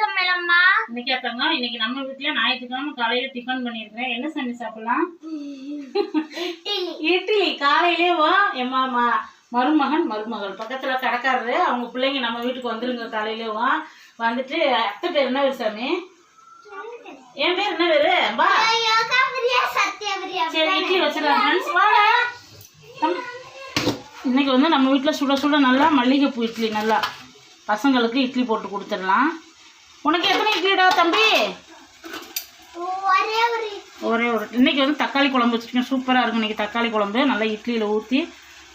சமையலம்மா இன்னைக்கு அத்தங்க இன்னைக்கு நம்ம வீட்ல ஞாயிற்றுக்கிழமை காலையில டிஃபன் பண்ணியிருக்கிறேன். என்ன சமையல் சாப்பிடலாம்? இட்லி. காலையிலே வா எம்மா ம- மருமகன் மருமகள். பக்கத்துல கடைக்காரரு அவங்க பிள்ளைங்க நம்ம வீட்டுக்கு வந்துருங்க காலையிலே வா. வந்துட்டு அத்தை பேர் என்ன பேர் சாமி? என் பேர் என்ன பேரு வா. சரி இட்லி வச்சிடலாம் ஃப்ரெண்ட்ஸ் வாடா. இன்னைக்கு வந்து நம்ம வீட்டில் சுட சுட நல்லா மல்லிகைப்பூ இட்லி நல்லா. பசங்களுக்கு இட்லி போட்டு கொடுத்துடலாம். உனக்கு எத்தனை இட்லிடா தம்பி? ஒரே ஒரு இன்னைக்கு வந்து தக்காளி குழம்பு வச்சுருக்கேன். சூப்பராக இருக்கும் இன்னைக்கு தக்காளி குழம்பு. நல்லா இட்லியில் ஊற்றி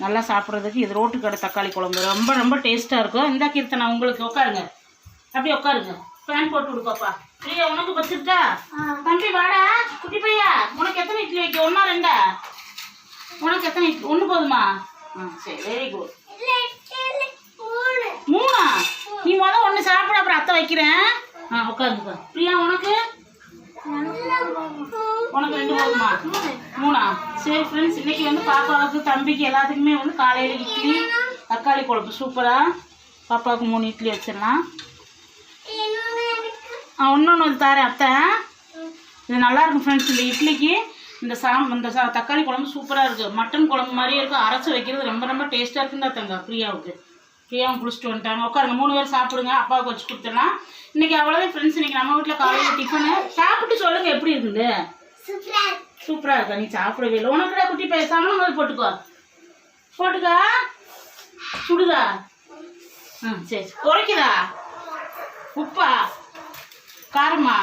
நல்லா சாப்பிட்றதுக்கு இது ரோட்டு கடை தக்காளி குழம்பு. ரொம்ப ரொம்ப டேஸ்ட்டாக இருக்கும். இந்த கீர்த்தனா உங்களுக்கு உட்காருங்க. அப்படியே உட்காருங்க. ஃபேன் போட்டு கொடுப்பாப்பா பிரியா உனக்கு வச்சிருக்கா தம்பி வாடா. குட்டி பையா உனக்கு எத்தனை இட்லி வைக்க? ஒன்றா ரெண்டா? உனக்கு எத்தனை இட்லி? ஒன்று போதுமா? ஆ சரி வெரி குட் மூணு மூணா நீ முதல் ஒன்று சாப்பிட அப்புறம் அத்தை வைக்கிறேன். ஆ உட்காந்துக்கோ பிரியா உனக்கு? உனக்கு ரெண்டு போதுமா? மூணா? சரி ஃப்ரெண்ட்ஸ் இன்னைக்கு வந்து பாப்பாவுக்கு தம்பிக்கு எல்லாத்துக்குமே வந்து காலையில் இட்லி தக்காளி குழம்பு. சூப்பராக பாப்பாவுக்கு மூணு இட்லி வச்சிடலாம். ஆ இன்னொன்று வந்து தாரேன் அத்தை. இது நல்லாயிருக்கும் ஃப்ரெண்ட்ஸ் இந்த இட்லிக்கு. இந்த சாம் இந்த சா தக்காளி குழம்பு சூப்பராக இருக்குது மட்டன் குழம்பு மாதிரியே இருக்கும். அரைச்சி வைக்கிறது ரொம்ப ரொம்ப டேஸ்ட்டாக இருக்குன்னு தங்க பிரியாவுக்கு. பிரியாவும் குளிச்சுட்டு வந்துட்டாங்க. உட்காருங்க மூணு பேர் சாப்பிடுங்க. அப்பாவுக்கு வச்சு கொடுத்துடலாம். இன்னைக்கு அவ்வளோதான் ஃப்ரெண்ட்ஸ் இன்னைக்கு நம்ம வீட்டில் காலையில் டிஃபனு சாப்பிட்டு சொல்லுங்க எப்படி இருக்குது? சூப்பரா சூப்பராக இருக்கா? நீ சாப்பிடவே இல்லை. உனக்குடா குட்டி சமணம் முதல் போட்டுக்கோ. போட்டுக்கா. சுடுதா? ம் சரி. குறைக்குதா உப்பா? காரமா?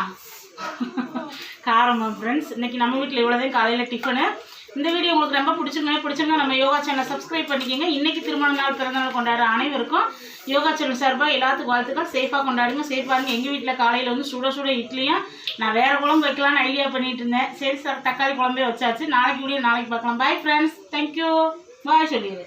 காரமா ஃப்ரெண்ட்ஸ் இன்னைக்கு நம்ம வீட்டில் இவ்வளோதான் காலையில் டிஃபனு இந்த வீடியோ உங்களுக்கு ரொம்ப பிடிச்சிருந்தா பிடிச்சிருந்தா நம்ம யோகா சேனலை சப்ஸ்கிரைப் பண்ணிக்கோங்க. இன்னைக்கு திருமண நாள் பிறந்தநாள் கொண்டாடுற அனைவருக்கும் யோகா சேனல் சார்பாக எல்லாத்துக்கும் வாழ்த்துக்கள். சேஃபாக கொண்டாடுங்க. சேஃபாக இருங்க. எங்கள் வீட்டில் காலையில் வந்து சுட சுட இட்லியும் நான் வேறு குழம்பு வைக்கலாம்னு ஐடியா பண்ணிட்டு இருந்தேன். சரி சார் தக்காளி குழம்பே வச்சாச்சு. நாளைக்கு வீடியோ நாளைக்கு பார்க்கலாம். பாய் ஃப்ரெண்ட்ஸ் தேங்க்யூ பாய் சொல்லிடு.